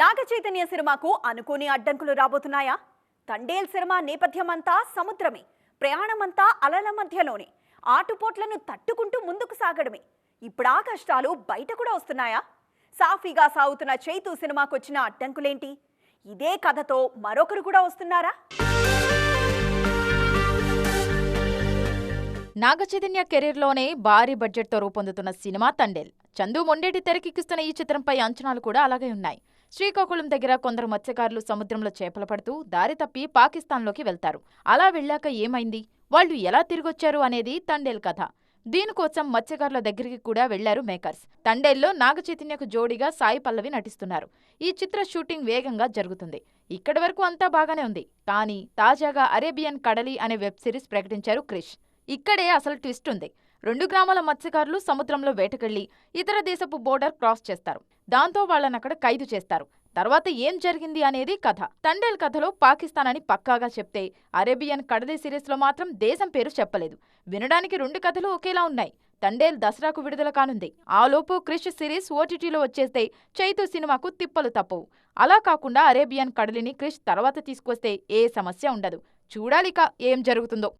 నాగ చైతన్య సినిమాకు అనుకోని అడ్డంకులు రాబోతున్నాయా? తండేల్ సినిమా నేపథ్యమంతా సముద్రమే ప్రయాణమంతా అలల మధ్యలోనే. ఆటుపోట్లను తట్టుకుంటూ ముందుకు సాగడమే. ఇప్పుడా కష్టాలు బయట కూడా వస్తున్నాయా? సాఫీగా సాగుతున్న చైతు సినిమాకు వచ్చిన అడ్డంకులేంటి? ఇదే కథతో మరొకరు కూడా వస్తున్నారా? నాగచైతన్య కెరీర్లోనే భారీ బడ్జెట్తో రూపొందుతున్న సినిమా తండేల్. చందు మొండేటి తెరకెక్కిస్తున్న ఈ చిత్రంపై అంచనాలు కూడా అలాగే ఉన్నాయి. శ్రీకాకుళం దగ్గర కొందరు మత్స్యకారులు సముద్రంలో చేపలు పడుతూ దారి తప్పి పాకిస్తాన్లోకి వెళ్తారు. అలా వెళ్ళాక ఏమైంది? వాళ్ళు ఎలా తిరిగొచ్చారు అనేది తండేల్ కథ. దీనికోసం మత్స్యకారుల దగ్గరికి కూడా వెళ్ళారు మేకర్స్. తండేల్లో నాగ చైతన్యకు జోడీగా సాయి పల్లవి నటిస్తున్నారు. ఈ చిత్ర షూటింగ్ వేగంగా జరుగుతుంది. ఇక్కడి వరకు అంతా బాగానే ఉంది. కానీ తాజాగా అరేబియన్ కడలి అనే వెబ్ సిరీస్ ప్రకటించారు క్రిష్. ఇక్కడే అసలు ట్విస్ట్ ఉంది. రెండు గ్రామాల మత్స్యకారులు సముద్రంలో వేటకెళ్ళి ఇతర దేశపు బోర్డర్ క్రాస్ చేస్తారు. దాంతో వాళ్ళనక్కడ ఖైదు చేస్తారు. తర్వాత ఏం జరిగింది అనేది కథ. తండేల్ కథలో పాకిస్తాన్ అని పక్కాగా చెప్తే అరేబియన్ కడలి సిరీస్లో మాత్రం దేశం పేరు చెప్పలేదు. వినడానికి రెండు కథలు ఒకేలా ఉన్నాయి. తండేల్ దసరాకు విడుదల కానుంది. ఆలోపు క్రిష్ సిరీస్ ఓటీటీలో వచ్చేస్తే చైతు సినిమాకు తిప్పలు తప్పవు. అలా కాకుండా అరేబియన్ కడలిని క్రిష్ తర్వాత తీసుకొస్తే ఏ సమస్య ఉండదు. చూడాలిక ఏం జరుగుతుందో.